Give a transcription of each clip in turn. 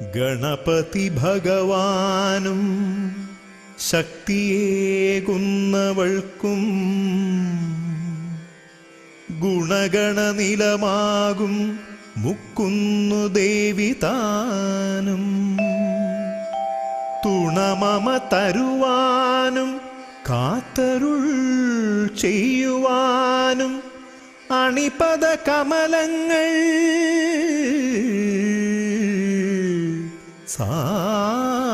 ഗണപതി ഭഗവാനും ശക്തിയേകുന്നവൾക്കും ഗുണഗണനിലമാകും മുക്കുന്നു ദേവി താനും. തുണമമ തരുവാനും കാത്തരുൾ ചെയ്യുവാനും അണിപദ കമലങ്ങൾ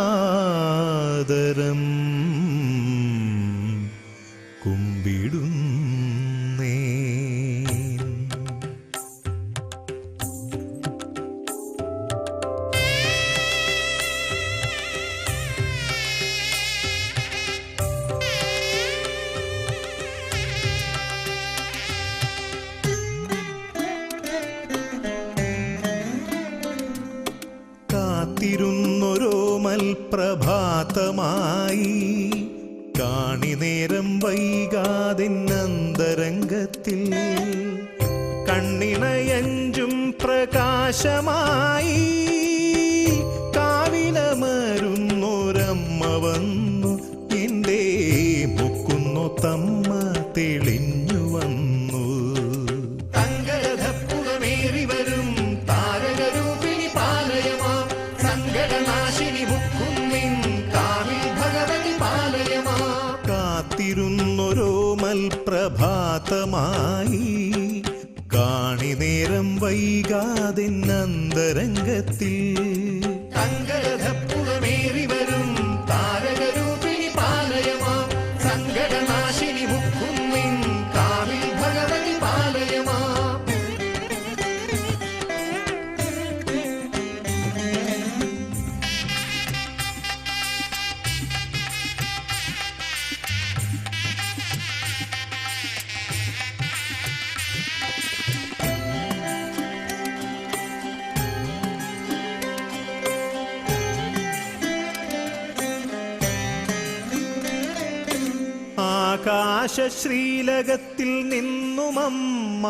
സാദരം കുമ്പിടുന്നേ കാത്തിരുന്നൊരോ മൽപ്രഭാതമായി. കാണി കാണിനേരം വൈകാതിന്നന്തരംഗത്തിൽ കണ്ണിണയഞ്ചും പ്രകാശമായി. കാവിലമരുന്നൊരമ്മ വന്നു എന്റെ മുക്കുന്നു തമ്മ മൽപ്രഭാതമായി വൈകാതെ അന്തരംഗത്തിൽ തങ്കരഥപ്പുറമേറി വരും താരകരൂപിണി പാലയമാ സങ്കടനാശിനി ആകാശശ്രീലകത്തിൽ നിന്നുമമ്മ.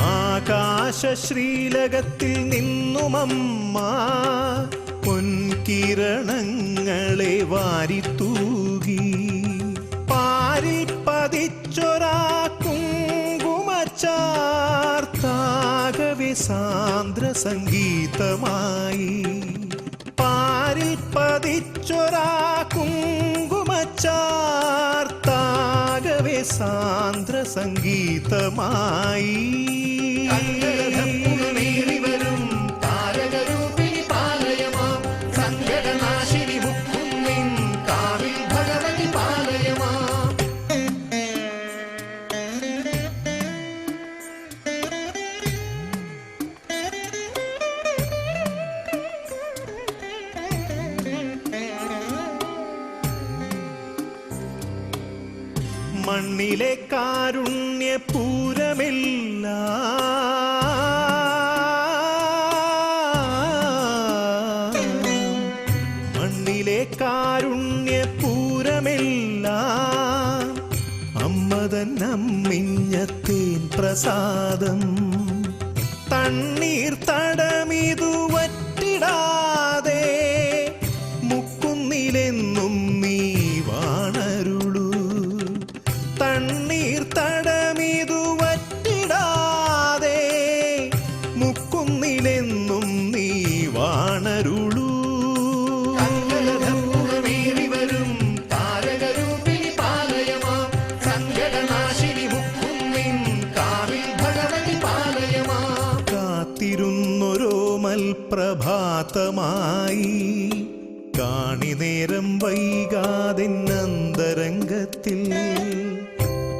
ആകാശശ്രീലകത്തിൽ നിന്നുമമ്മ. പൊൻകിരണങ്ങളെ വാരിത്തൂകി. പാരി പതിച്ചൊരാ സാന്ദ്ര സംഗീതമായി പതിച്ചൊരാ കുങ്കുമച്ചാർത്താകവെ സാന്ദ്ര സംഗീതമായി മണ്ണിലെ കാരുണ്യ പൂരമില്ല. മണ്ണിലെ കാരുണ്യ പൂരമില്ല. അമ്മതൻ അമ്മിഞ്ഞത്തേൻ പ്രസാദം. തണ്ണീർ തടമിതു വറ്റിടാതെ മുക്കുന്നിലെന്നും മുക്കുന്നിലെന്നും നീ വാണരുളൂ. പ്രഭാതമായി വരും നേരം കാണിനേരം വൈകാതിന്നന്തരംഗത്തിൽ.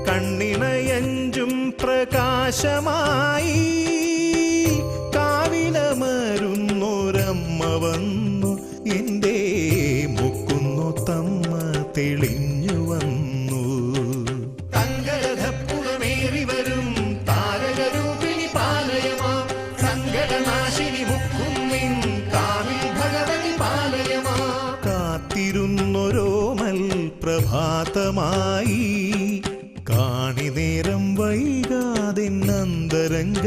കണ്ണിണയഞ്ചും പ്രകാശമായി മൽപ്രഭാതമായി കാണി നേരം വൈകാതെ തങ്ക